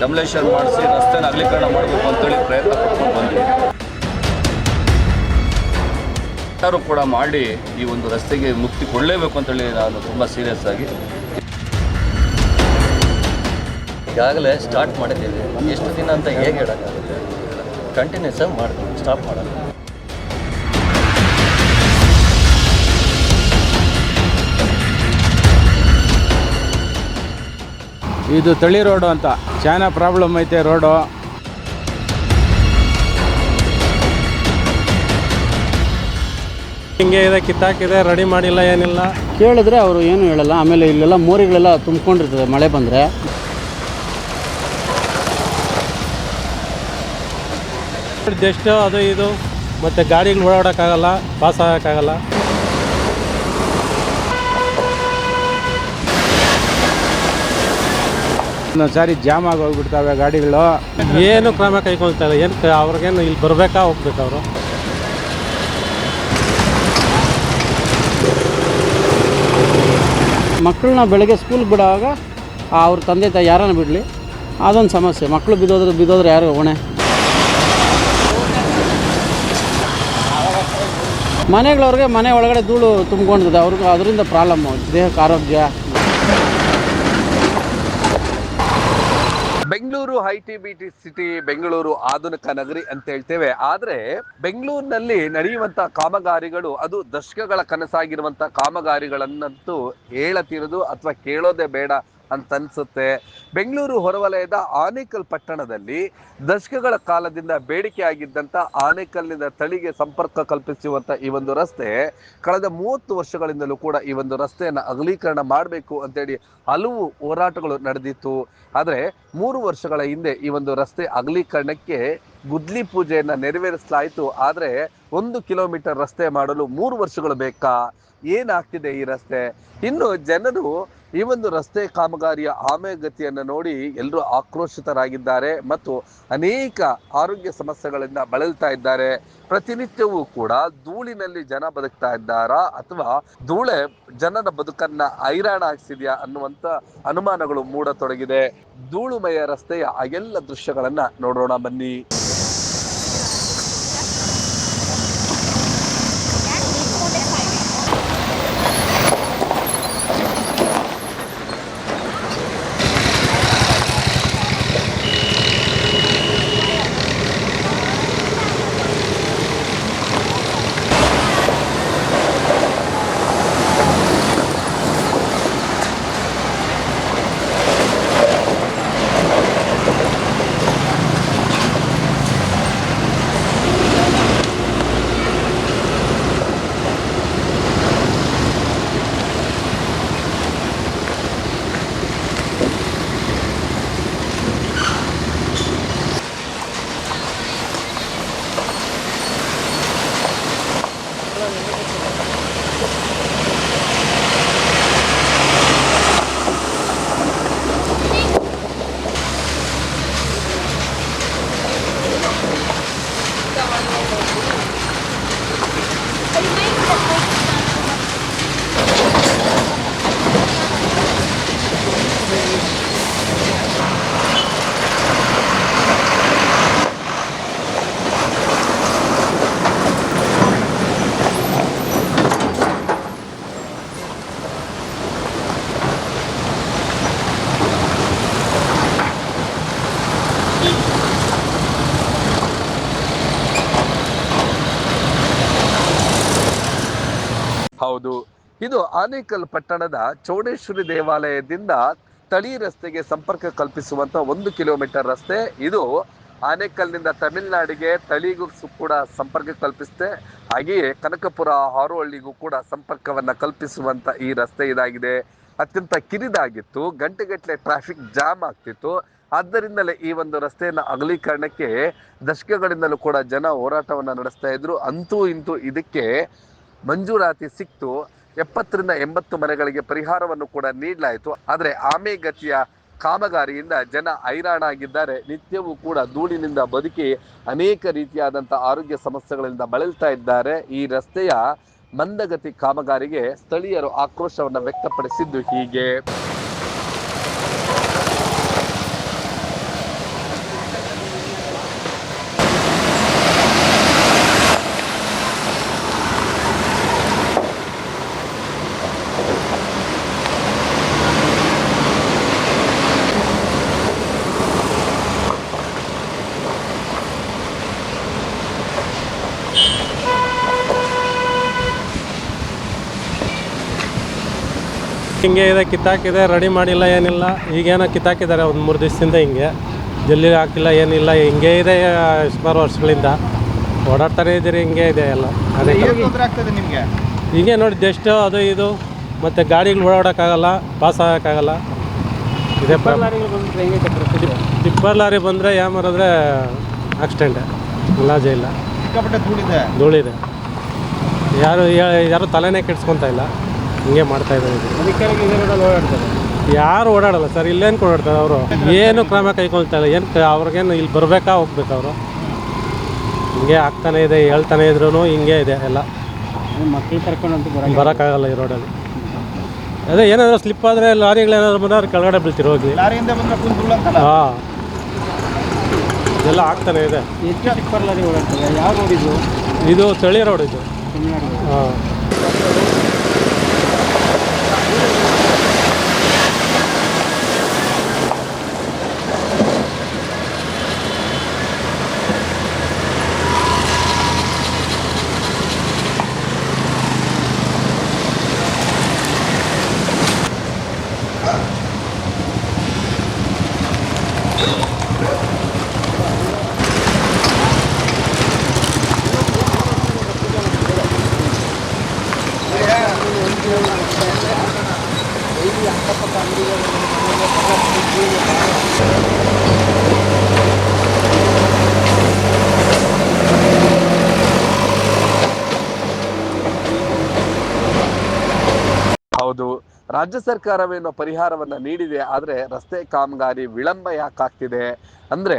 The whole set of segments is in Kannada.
ಡಮ್ಲೇಷನ್ ಮಾಡಿಸಿ ರಸ್ತೆನ ಅಗಲೀಕರಣ ಮಾಡಬೇಕು ಅಂತೇಳಿ ಪ್ರಯತ್ನ ಪಡ್ಕೊಂಡು ಬಂದ್ವಿ. ಎಲ್ಲರೂ ಕೂಡ ಮಾಡಿ ಈ ಒಂದು ರಸ್ತೆಗೆ ಮುಕ್ತಿ ಕೊಡಲೇಬೇಕು ಅಂತೇಳಿ ನಾನು ತುಂಬ ಸೀರಿಯಸ್ ಆಗಿ. ಈಗಾಗಲೇ ಸ್ಟಾರ್ಟ್ ಮಾಡಿದ್ದೀವಿ. ಎಷ್ಟು ದಿನ ಅಂತ ಹೇಗೆ ಹೇಳೋಕ್ಕಾಗುತ್ತೆ? ಕಂಟಿನ್ಯೂಸ್ ಆಗಿ ಮಾಡ್ತೀವಿ. ಸ್ಟಾಪ್ ಮಾಡೋಣ ಇದು ತಳಿ ರೋಡು ಅಂತ. ಚಾನ ಪ್ರಾಬ್ಲಮ್ ಐತೆ ರೋಡು. ಹಿಂಗೆ ಇದೆ ಕಿತ್ತಾಕಿದೆ ರೆಡಿ ಮಾಡಿಲ್ಲ ಏನಿಲ್ಲ. ಕೇಳಿದ್ರೆ ಅವರು ಏನು ಹೇಳಲ್ಲ ಆಮೇಲೆ ಇಲ್ಲೆಲ್ಲ ಮೋರಿಗಳೆಲ್ಲ ತುಂಬಿಕೊಂಡಿರ್ತದೆ ಮಳೆ ಬಂದರೆ. ಜಸ್ಟ್ ಅದು ಇದು ಮತ್ತು ಗಾಡಿಗಳು ಓಡಾಡೋಕ್ಕಾಗಲ್ಲ ಪಾಸ್ ಆಗೋಕ್ಕಾಗಲ್ಲ. ಸಾರಿ ಜಾಮ್ ಆಗಿ ಹೋಗ್ಬಿಡ್ತವೆ ಗಾಡಿಗಳು. ಏನು ಕ್ರಮ ಕೈಗೊಳ್ತಾ ಇಲ್ಲ. ಏನು ಅವ್ರಿಗೇನು ಇಲ್ಲಿ ಬರಬೇಕಾ ಹೋಗ್ಬೇಕು ಅವರು? ಮಕ್ಕಳನ್ನ ಬೆಳಗ್ಗೆ ಸ್ಕೂಲ್ಗೆ ಬಿಡೋವಾಗ ಅವ್ರ ತಂದೆ ತಾಯಿ ಯಾರನ್ನು ಬಿಡಲಿ? ಅದೊಂದು ಸಮಸ್ಯೆ. ಮಕ್ಕಳು ಬಿದ್ದೋದ್ರೆ ಬಿದ್ದೋದ್ರೆ ಯಾರು ಹೊಣೆ? ಮನೆಗಳವ್ರಿಗೆ ಮನೆ ಒಳಗಡೆ ಧೂಳು ತುಂಬ್ಕೊಂಡಿದೆ. ಅವ್ರಿಗೂ ಅದರಿಂದ ಪ್ರಾಬ್ಲಮ್ಮು ದೇಹಕ್ಕೆ ಆರೋಗ್ಯ. I T B T city Bengaluru ಆಧುನಿಕ ನಗರಿ ಅಂತ ಹೇಳ್ತೇವೆ. ಆದ್ರೆ ಬೆಂಗಳೂರಿನಲ್ಲಿ ನಡೆಯುವಂತಹ ಕಾಮಗಾರಿಗಳು, ಅದು ದಶಕಗಳ ಕನಸಾಗಿರುವಂತಹ ಕಾಮಗಾರಿಗಳನ್ನಂತೂ ಹೇಳತಿರೋದು ಅಥವಾ ಕೇಳೋದೇ ಬೇಡ. ಅಂತ ಅನ್ಸುತ್ತೆ. ಬೆಂಗಳೂರು ಹೊರವಲಯದ ಆನೇಕಲ್ ಪಟ್ಟಣದಲ್ಲಿ ದಶಕಗಳ ಕಾಲದಿಂದ ಬೇಡಿಕೆ ಆಗಿದ್ದಂತ ಆನೇಕಲ್ನಿಂದ ತಳಿಗೆ ಸಂಪರ್ಕ ಕಲ್ಪಿಸುವಂತ ಈ ಒಂದು ರಸ್ತೆ, ಕಳೆದ ಮೂವತ್ತು ವರ್ಷಗಳಿಂದಲೂ ಕೂಡ ಈ ಒಂದು ರಸ್ತೆಯನ್ನು ಅಗಲೀಕರಣ ಮಾಡಬೇಕು ಅಂತೇಳಿ ಹಲವು ಹೋರಾಟಗಳು ನಡೆದಿತ್ತು. ಆದರೆ ಮೂರು ವರ್ಷಗಳ ಹಿಂದೆ ಈ ಒಂದು ರಸ್ತೆ ಅಗಲೀಕರಣಕ್ಕೆ ಗುದ್ಲಿ ಪೂಜೆಯನ್ನು ನೆರವೇರಿಸಲಾಯಿತು. ಆದರೆ ಒಂದು ಕಿಲೋಮೀಟರ್ ರಸ್ತೆ ಮಾಡಲು ಮೂರು ವರ್ಷಗಳು ಬೇಕಾ? ಏನಾಗ್ತಿದೆ ಈ ರಸ್ತೆ? ಇನ್ನು ಜನರು ಈ ಒಂದು ರಸ್ತೆ ಕಾಮಗಾರಿಯ ಆಮೆಗತಿಯನ್ನು ನೋಡಿ ಎಲ್ಲರೂ ಆಕ್ರೋಶಿತರಾಗಿದ್ದಾರೆ ಮತ್ತು ಅನೇಕ ಆರೋಗ್ಯ ಸಮಸ್ಯೆಗಳಿಂದ ಬಳಲ್ತಾ ಇದ್ದಾರೆ. ಪ್ರತಿನಿತ್ಯವೂ ಕೂಡ ಧೂಳಿನಲ್ಲಿ ಜನ ಬದುಕ್ತಾ ಇದ್ದಾರಾ? ಅಥವಾ ಧೂಳೆ ಜನರ ಬದುಕನ್ನ ಹೈರಾಣ ಹಾಕ್ಸಿದ್ಯಾ ಅನ್ನುವಂತ ಅನುಮಾನಗಳು ಮೂಡತೊಡಗಿದೆ. ಧೂಳುಮಯ ರಸ್ತೆಯ ಎಲ್ಲ ದೃಶ್ಯಗಳನ್ನ ನೋಡೋಣ ಬನ್ನಿ. ಹೌದು. ಇದು ಆನೇಕಲ್ ಪಟ್ಟಣದ ಚೌಡೇಶ್ವರಿ ದೇವಾಲಯದಿಂದ ತಳಿ ರಸ್ತೆಗೆ ಸಂಪರ್ಕ ಕಲ್ಪಿಸುವಂತ ಒಂದು ಕಿಲೋಮೀಟರ್ ರಸ್ತೆ. ಇದು ಆನೇಕಲ್ನಿಂದ ತಮಿಳುನಾಡಿಗೆ ತಳಿಗೂ ಕೂಡ ಸಂಪರ್ಕ ಕಲ್ಪಿಸುತ್ತೆ ಹಾಗೆಯೇ ಕನಕಪುರ ಹಾರೋಹಳ್ಳಿಗೂ ಕೂಡ ಸಂಪರ್ಕವನ್ನ ಕಲ್ಪಿಸುವಂತ ಈ ರಸ್ತೆ ಇದಾಗಿದೆ. ಅತ್ಯಂತ ಕಿರಿದಾಗಿತ್ತು. ಗಂಟೆಗಟ್ಟಲೆ ಟ್ರಾಫಿಕ್ ಜಾಮ್ ಆಗ್ತಿತ್ತು. ಆದ್ದರಿಂದಲೇ ಈ ಒಂದು ರಸ್ತೆಯನ್ನು ಅಗಲೀಕರಣಕ್ಕೆ ದಶಕಗಳಿಂದಲೂ ಕೂಡ ಜನ ಹೋರಾಟವನ್ನ ನಡೆಸ್ತಾ ಇದ್ರು. ಅಂತೂ ಇಂತೂ ಇದಕ್ಕೆ ಮಂಜೂರಾತಿ ಸಿಕ್ತು. ಎಪ್ಪತ್ತರಿಂದ ಎಂಬತ್ತು ಮನೆಗಳಿಗೆ ಪರಿಹಾರವನ್ನು ಕೂಡ ನೀಡಲಾಯಿತು. ಆದರೆ ಆಮೆಗತಿಯ ಕಾಮಗಾರಿಯಿಂದ ಜನ ಹೈರಾಣಾಗಿದ್ದಾರೆ. ನಿತ್ಯವೂ ಕೂಡ ಧೂಳಿನಿಂದ ಬದುಕಿ ಅನೇಕ ರೀತಿಯಾದಂಥ ಆರೋಗ್ಯ ಸಮಸ್ಯೆಗಳಿಂದ ಬಳಲ್ತಾ ಇದ್ದಾರೆ. ಈ ರಸ್ತೆಯ ಮಂದಗತಿ ಕಾಮಗಾರಿಗೆ ಸ್ಥಳೀಯರು ಆಕ್ರೋಶವನ್ನು ವ್ಯಕ್ತಪಡಿಸಿದ್ದು ಹೀಗೆ. ಹಿಂಗೆ ಇದೆ ಕಿತ್ತಾಕಿದೆ ರೆಡಿ ಮಾಡಿಲ್ಲ ಏನಿಲ್ಲ. ಈಗೇನೋ ಕಿತ್ತಾಕಿದ್ದಾರೆ ಒಂದು ಮೂರು ದಿವಸದಿಂದ ಹಿಂಗೆ. ಜಲ್ಲಿ ಹಾಕಿಲ್ಲ ಏನಿಲ್ಲ ಹಿಂಗೆ ಇದೆ ಸುಮಾರು ವರ್ಷಗಳಿಂದ. ಓಡಾಡ್ತಾನೆ ಇದ್ದೀರಿ ಹಿಂಗೆ ಇದೆ ಎಲ್ಲ. ಅದೇ ನಿಮಗೆ? ಹಿಂಗೆ ನೋಡಿ ಜಸ್ಟ್ ಅದು ಇದು ಮತ್ತು ಗಾಡಿಗಳು ಓಡಾಡೋಕ್ಕಾಗಲ್ಲ ಪಾಸ್ ಆಗೋಕ್ಕಾಗಲ್ಲ. ಇದೆ ಟಿಪ್ಪರ್ ಲಾರಿ ಬಂದರೆ ಯಾಮರಿದ್ರೆ ಆಕ್ಸಿಡೆಂಟ್ ಇಲಾಜೆ ಇಲ್ಲ. ಧೂಳಿದೆ. ಯಾರು ಯಾರು ತಲೆನೇ ಕೆಡ್ಸ್ಕೊತಾ ಇಲ್ಲ. ಹಿಂಗೆ ಮಾಡ್ತಾ ಇದ್ದಾರೆ ಇದು. ಯಾರು ಓಡಾಡಲ್ಲ ಸರ್ ಇಲ್ಲೇನು ಓಡಾಡ್ತಾರೆ ಅವರು. ಏನು ಕ್ರಮ ಕೈಗೊಳ್ತಾ ಇಲ್ಲ. ಏನು ಅವ್ರಿಗೇನು ಇಲ್ಲಿ ಬರಬೇಕಾ ಹೋಗ್ಬೇಕು ಅವರು? ಹಿಂಗೆ ಆಗ್ತಾನೆ ಇದೆ ಹೇಳ್ತಾನೆ ಇದ್ರು ಹಿಂಗೆ ಇದೆ ಎಲ್ಲ. ಮಕ್ಕಳು ಬರೋಕ್ಕಾಗಲ್ಲ. ಈ ರೋಡಲ್ಲಿ. ಅದೇ ಏನಾದರೂ ಸ್ಲಿಪ್ ಆದರೆ ಲಾರಿಗಳೇನಾದ್ರು ಬಂದ್ರೆ ಕೆಳಗಡೆ ಬೀಳ್ತಿರೋ ಹೋಗಿ. ಹಾಂ. ಎಲ್ಲ ಆಗ್ತಾನೆ ಇದೆ. ಇದು? ತಳಿ ರೋಡ್ ಇದು. ಹಾಂ. ಹೌದು. ರಾಜ್ಯ ಸರ್ಕಾರವೇನೋ ಪರಿಹಾರವನ್ನು ನೀಡಿದೆ, ಆದರೆ ರಸ್ತೆ ಕಾಮಗಾರಿ ವಿಳಂಬ ಯಾಕಾಗ್ತಿದೆ ಅಂದರೆ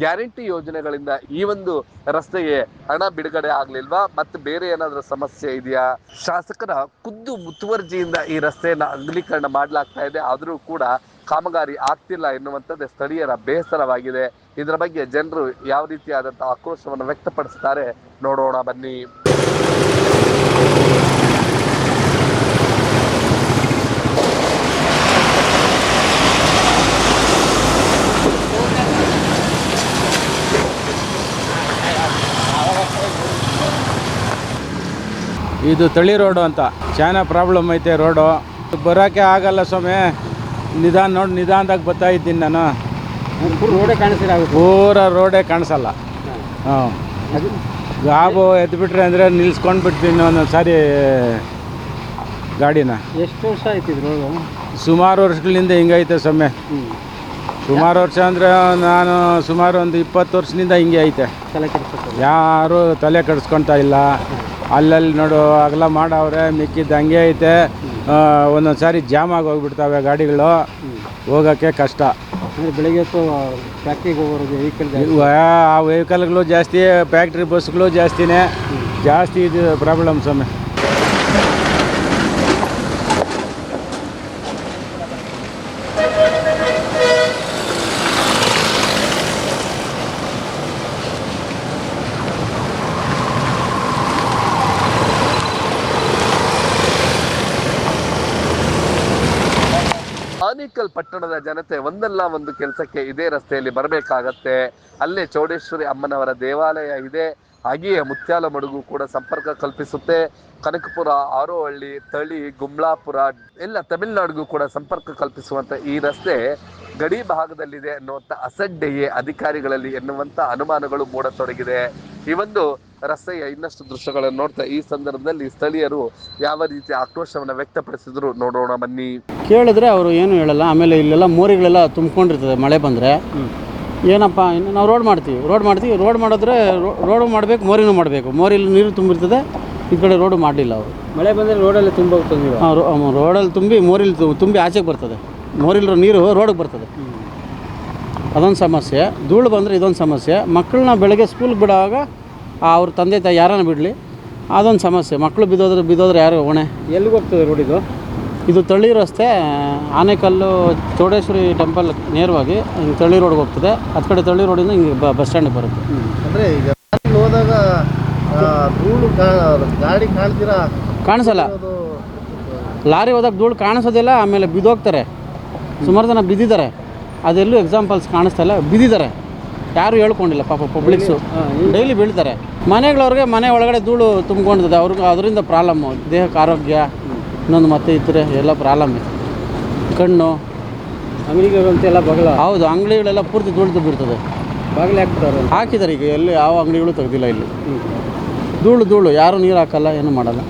ಗ್ಯಾರಂಟಿ ಯೋಜನೆಗಳಿಂದ ಈ ಒಂದು ರಸ್ತೆಗೆ ಹಣ ಬಿಡುಗಡೆ ಆಗ್ಲಿಲ್ವಾ? ಮತ್ತೆ ಬೇರೆ ಏನಾದರೂ ಸಮಸ್ಯೆ ಇದೆಯಾ? ಶಾಸಕರ ಖುದ್ದು ಮುತುವರ್ಜಿಯಿಂದ ಈ ರಸ್ತೆಯನ್ನು ಅಗಲೀಕರಣ ಮಾಡ್ಲಾಗ್ತಾ ಇದೆ, ಆದರೂ ಕೂಡ ಕಾಮಗಾರಿ ಆಗ್ತಿಲ್ಲ ಎನ್ನುವಂಥದ್ದು ಸ್ಥಳೀಯರ ಬೇಸರವಾಗಿದೆ. ಇದರ ಬಗ್ಗೆ ಜನರು ಯಾವ ರೀತಿಯಾದಂಥ ಆಕ್ರೋಶವನ್ನು ವ್ಯಕ್ತಪಡಿಸ್ತಾರೆ ನೋಡೋಣ ಬನ್ನಿ. ಇದು ತಳಿ ರೋಡು ಅಂತ. ಚಾನ ಪ್ರಾಬ್ಲಮ್ ಐತೆ ರೋಡು. ಬರೋಕ್ಕೆ ಆಗಲ್ಲ ಸ್ವಾಮಿ. ನಿಧಾನ ನೋಡಿ ನಿಧಾನದಾಗ ಬರ್ತಾ ಇದ್ದೀನಿ ನಾನು. ರೋಡೇ ಕಾಣಿಸಿಲ್ಲ ಪೂರ ರೋಡೇ ಕಾಣಿಸಲ್ಲ. ಹಾಂ. ಗಾಬು ಎದ್ಬಿಟ್ರೆ ಅಂದರೆ ನಿಲ್ಸ್ಕೊಂಡು ಬಿಡ್ತೀನಿ ಒಂದೊಂದು ಸಾರಿ ಗಾಡಿನ. ಎಷ್ಟು ವರ್ಷ ಆಯ್ತಿದ್ರು ಸುಮಾರು ವರ್ಷಗಳಿಂದ ಹಿಂಗೈತೆ ಸ್ವಾಮಿ. ಸುಮಾರು ವರ್ಷ ಅಂದರೆ ನಾನು ಸುಮಾರು ಒಂದು ಇಪ್ಪತ್ತು ವರ್ಷದಿಂದ ಹಿಂಗೆ ಐತೆ. ಯಾರೂ ಯಾರು ತಲೆ ಕೆಡಿಸ್ಕೊತಾ ಇಲ್ಲ. ಅಲ್ಲಲ್ಲಿ ನೋಡು ಅಗಲ ಮಾಡವ್ರೆ ಮಿಕ್ಕಿದ್ದು ಹಂಗೆ ಐತೆ. ಒಂದೊಂದು ಸಾರಿ ಜಾಮ್ ಆಗಿ ಹೋಗ್ಬಿಡ್ತಾವೆ ಗಾಡಿಗಳು ಹೋಗೋಕ್ಕೆ ಕಷ್ಟ. ಬೆಳಿಗ್ಗೆ ಫ್ಯಾಕ್ಟ್ರಿಗೆ ಹೋಗೋರು ವೆಹಿಕಲ್ ಆ ವೆಹಿಕಲ್ಗಳು ಜಾಸ್ತಿ ಫ್ಯಾಕ್ಟ್ರಿ ಬಸ್ಗಳು ಜಾಸ್ತಿನೇ. ಜಾಸ್ತಿ ಇದು ಪ್ರಾಬ್ಲಮ್ ಸ್ವಾಮಿ. ಪಟ್ಟಣದ ಜನತೆ ಒಂದಲ್ಲ ಒಂದು ಕೆಲಸಕ್ಕೆ ಇದೇ ರಸ್ತೆಯಲ್ಲಿ ಬರಬೇಕಾಗತ್ತೆ. ಅಲ್ಲೇ ಚೌಡೇಶ್ವರಿ ಅಮ್ಮನವರ ದೇವಾಲಯ ಇದೆ. ಹಾಗೆಯೇ ಮುತ್ಯಾಲ ಮಡುಗು ಕೂಡ ಸಂಪರ್ಕ ಕಲ್ಪಿಸುತ್ತೆ. ಕನಕಪುರ, ಆರೋಹಳ್ಳಿ, ತಳಿ, ಗುಮ್ಲಾಪುರ, ಎಲ್ಲ ತಮಿಳುನಾಡಿಗೂ ಕೂಡ ಸಂಪರ್ಕ ಕಲ್ಪಿಸುವಂತ ಈ ರಸ್ತೆ ಗಡಿ ಭಾಗದಲ್ಲಿದೆ ಅನ್ನುವಂಥ ಅಸಡ್ಡೆಯೇ ಅಧಿಕಾರಿಗಳಲ್ಲಿ ಎನ್ನುವಂಥ ಅನುಮಾನಗಳು ಮೂಡತೊಡಗಿದೆ. ಈ ಒಂದು ರಸ್ತೆಯ ಇನ್ನಷ್ಟು ದೃಶ್ಯಗಳನ್ನು ನೋಡ್ತಾ ಈ ಸಂದರ್ಭದಲ್ಲಿ ಸ್ಥಳೀಯರು ಯಾವ ರೀತಿ ಆಕ್ರೋಶವನ್ನು ವ್ಯಕ್ತಪಡಿಸಿದ್ರು ನೋಡೋಣ ಬನ್ನಿ. ಕೇಳಿದ್ರೆ ಅವರು ಏನು ಹೇಳಲ್ಲ ಆಮೇಲೆ ಇಲ್ಲೆಲ್ಲ ಮೋರಿಗಳೆಲ್ಲ ತುಂಬಿಕೊಂಡಿರ್ತದೆ ಮಳೆ ಬಂದರೆ. ಏನಪ್ಪ ಇನ್ನು ನಾವು ರೋಡ್ ಮಾಡ್ತೀವಿ ರೋಡ್ ಮಾಡ್ತೀವಿ ರೋಡ್ ಮಾಡಿದ್ರೆ ರೋಡು ಮಾಡಬೇಕು ಮೋರಿನೂ ಮಾಡಬೇಕು. ಮೋರಿಲಿ ನೀರು ತುಂಬಿರ್ತದೆ ಈ ಕಡೆ ರೋಡು ಮಾಡಲಿಲ್ಲ ಅವರು. ಮಳೆ ಬಂದರೆ ರೋಡಲ್ಲಿ ತುಂಬ ಹೋಗ್ತದೆ ರೋಡಲ್ಲಿ ತುಂಬಿ ಮೋರಿಲಿ ತುಂಬಿ ಆಚೆಗೆ ಬರ್ತದೆ. ಮೋರಿಲಿರೋ ನೀರು ರೋಡಿಗೆ ಬರ್ತದೆ. ಅದೊಂದು ಸಮಸ್ಯೆ. ಧೂಳು ಬಂದರೆ ಇದೊಂದು ಸಮಸ್ಯೆ. ಮಕ್ಕಳನ್ನ ಬೆಳಗ್ಗೆ ಸ್ಕೂಲ್ಗೆ ಬಿಡುವಾಗ ಅವ್ರ ತಂದೆ ತಾಯಿ ಯಾರನ್ನ ಬಿಡಲಿ? ಅದೊಂದು ಸಮಸ್ಯೆ. ಮಕ್ಕಳು ಬಿದ್ದೋದ್ರೆ ಬಿದ್ದೋದ್ರೆ ಯಾರು ಹೊಣೆ? ಎಲ್ಲಿಗೆ ಹೋಗ್ತದೆ ರೋಡಿದು ಇದು? ಇದು ತಳ್ಳಿ ರಸ್ತೆ ಆನೆಕಲ್ಲು ಚೌಡೇಶ್ವರಿ ಟೆಂಪಲ್ ನೇರವಾಗಿ ಹಿಂಗೆ ತಳ್ಳಿ ರೋಡ್ಗೆ ಹೋಗ್ತದೆ. ಅದು ಕಡೆ ತಳ್ಳಿ ರೋಡಿಂದ ಹಿಂಗೆ ಬಸ್ ಸ್ಟ್ಯಾಂಡ್ ಬರುತ್ತೆ. ಅಂದರೆ ಈಗ ಹೋದಾಗ ಧೂಳು ಗಾಡಿ ಕಾಣ್ತೀರಾ? ಕಾಣಿಸಲ್ಲ. ಲಾರಿ ಹೋದಾಗ ಧೂಳು ಕಾಣಿಸೋದಿಲ್ಲ ಆಮೇಲೆ ಬಿದ್ದೋಗ್ತಾರೆ. ಸುಮಾರು ಜನ ಬಿದ್ದಿದ್ದಾರೆ. ಅದೆಲ್ಲೂ ಎಕ್ಸಾಂಪಲ್ಸ್ ಕಾಣಿಸ್ತಾ ಇಲ್ಲ. ಬಿದ್ದಿದ್ದಾರೆ. ಯಾರು ಹೇಳ್ಕೊಂಡಿಲ್ಲ ಪಾಪ ಪಬ್ಲಿಕ್ಸು ಡೈಲಿ ಬೀಳ್ತಾರೆ. ಮನೆಗಳವ್ರಿಗೆ ಮನೆ ಒಳಗಡೆ ಧೂಳು ತುಂಬಿಕೊಂಡಿದೆ. ಅವ್ರಿಗೆ ಅದರಿಂದ ಪ್ರಾಬ್ಲಮ್ಮು ದೇಹಕ್ಕೆ ಆರೋಗ್ಯ ಇನ್ನೊಂದು ಮತ್ತೆ ಇದ್ದರೆ ಎಲ್ಲ ಪ್ರಾಬ್ಲಮ್ ಇದೆ ಕಣ್ಣು. ಅಂಗಡಿಗಳಂತೆಲ್ಲ ಬಗಲ ಹೌದು ಅಂಗಡಿಗಳೆಲ್ಲ ಪೂರ್ತಿ ಧೂಳು ತುಂಬಿರ್ತದೆ. ಬಾಗಿಲು ಹಾಕ್ಬಿಟ್ಟಾರೆ ಹಾಕಿದ್ದಾರೆ ಈಗ ಎಲ್ಲಿ ಯಾವ ಅಂಗಡಿಗಳು ತೆಗ್ದಿಲ್ಲ ಇಲ್ಲಿ. ಧೂಳು ಧೂಳು. ಯಾರು ನೀರು ಹಾಕಲ್ಲ ಏನು ಮಾಡಲ್ಲ.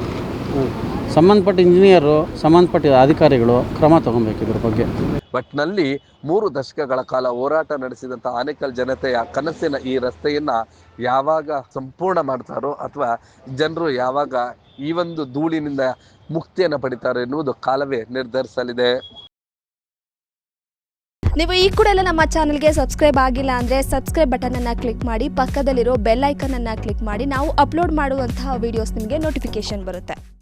ಸಂಬಂಧಪಟ್ಟ ಇಂಜಿನಿಯರು ಸಂಬಂಧಪಟ್ಟ ಅಧಿಕಾರಿಗಳು ಕ್ರಮ ತಗೊಬೇಕು ಇದ್ರ ಬಗ್ಗೆ. ಒಟ್ಟಿನಲ್ಲಿ ಮೂರು ದಶಕಗಳ ಕಾಲ ಹೋರಾಟ ನಡೆಸಿದಂತ ಆನೇಕಲ್ ಜನತೆಯ ಕನಸಿನ ಈ ರಸ್ತೆಯನ್ನ ಯಾವಾಗ ಸಂಪೂರ್ಣ ಮಾಡ್ತಾರೋ ಅಥವಾ ಜನರು ಯಾವಾಗ ಈ ಒಂದು ಧೂಳಿನಿಂದ ಮುಕ್ತಿಯನ್ನು ಪಡಿತಾರೋ ಎನ್ನುವುದು ಕಾಲವೇ ನಿರ್ಧರಿಸಲಿದೆ. ನೀವು ಈ ಕೂಡ ಎಲ್ಲ ನಮ್ಮ ಚಾನಲ್ಗೆ ಸಬ್ಸ್ಕ್ರೈಬ್ ಆಗಿಲ್ಲ ಅಂದರೆ ಸಬ್ಸ್ಕ್ರೈಬ್ ಬಟನನ್ನು ಕ್ಲಿಕ್ ಮಾಡಿ ಪಕ್ಕದಲ್ಲಿರೋ ಬೆಲ್ ಐಕನನ್ನು ಕ್ಲಿಕ್ ಮಾಡಿ ನಾವು ಅಪ್ಲೋಡ್ ಮಾಡುವಂತಹ ವೀಡಿಯೋಸ್ ನಿಮಗೆ ನೋಟಿಫಿಕೇಶನ್ ಬರುತ್ತೆ.